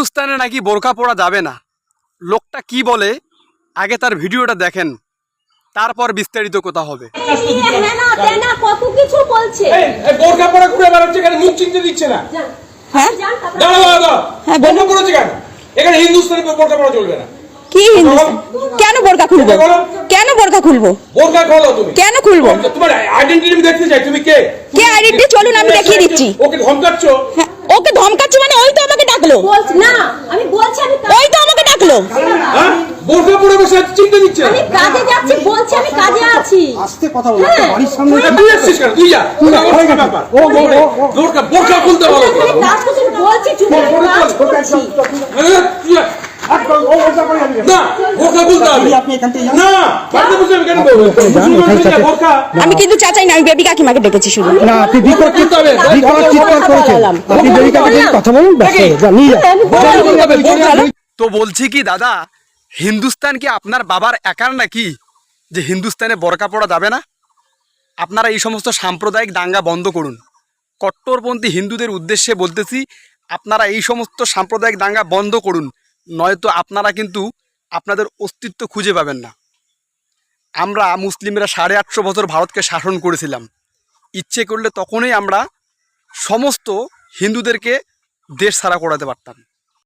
হিন্দুস্তানে নাকি বোরকা পরা যাবে না। লোকটা কি বলে আগে তার ভিডিওটা দেখেন তারপর বিস্তারিত কথা হবে। হ্যাঁ না তেনা কত কিছু বলছে এই, এই বোরকা পরা ঘুরে বেড়াচ্ছে এখানে মুখ চিনতে দিচ্ছে না। হ্যাঁ? হ্যাঁ, বোরকা পরেছে কেন? এখানে হিন্দুস্তানি বোরকা পরা চলবে না। কি হিন্দুস্তান? কেন বোরকা খুলবো? কেন বোরকা খুলবো? বোরকা খোলো তুমি। কেন খুলবো? তোমার আইডেন্টিটি আমি দেখতে চাই তুমি কে? কে identity? চলুন, আমি দেখিয়ে দিচ্ছি। ওকে ধমকাচ্ছ? হ্যাঁ, ডাকলো না আমি বলছি আমি ওই তো আমাকে ডাকলো। হ্যাঁ? বোরকা পরে বসে আছে, চিনতে দিচ্ছে। আমি কাজে যাচ্ছি বলছি আমি কাজে আছি। আস্তে কথা বল হ্যাঁ, বাড়ির সামনে তুই আসছিস কেন? তুই যা তুই আমার ব্যাপার। ও, ও, ও, ও। বোরকা বোরকা খুলতে বলো। আমি কাজ করছি বলছি চুপ করে কাজ করছি হ্যাঁ, তুই আর ও করে। না। বোরকা খুলতে হবে। আপনি এখান থেকে না বাড়িতে বসে আমি কেন কিন্তু চাচাই না আমি বেবি কাকিমাকে ডেকেছি শুধু। না আপনি বিকট খুলতে হবে বিকট চিৎকার করেছেন। আপনি বেরিকাকে দিয়ে কথা বলুন ব্যাস নিয়ে যান। বোরকা খুলতে হবে বোরকা তো বলছি কি দাদা হিন্দুস্তান কি আপনার বাবার একার নাকি যে হিন্দুস্তানে বরকা পড়া যাবে না? আপনারা এই সমস্ত সাম্প্রদায়িক দাঙ্গা বন্ধ করুন। কট্টরপন্থী হিন্দুদের উদ্দেশ্যে বলতেছি আপনারা এই সমস্ত সাম্প্রদায়িক দাঙ্গা বন্ধ করুন। নয়তো আপনারা কিন্তু আপনাদের অস্তিত্ব খুঁজে পাবেন না। আমরা মুসলিমরা সাড়ে আটশো বছর ভারতকে শাসন করেছিলাম। ইচ্ছে করলে তখনই আমরা সমস্ত হিন্দুদেরকে দেশ ছাড়া করাতে পারতাম।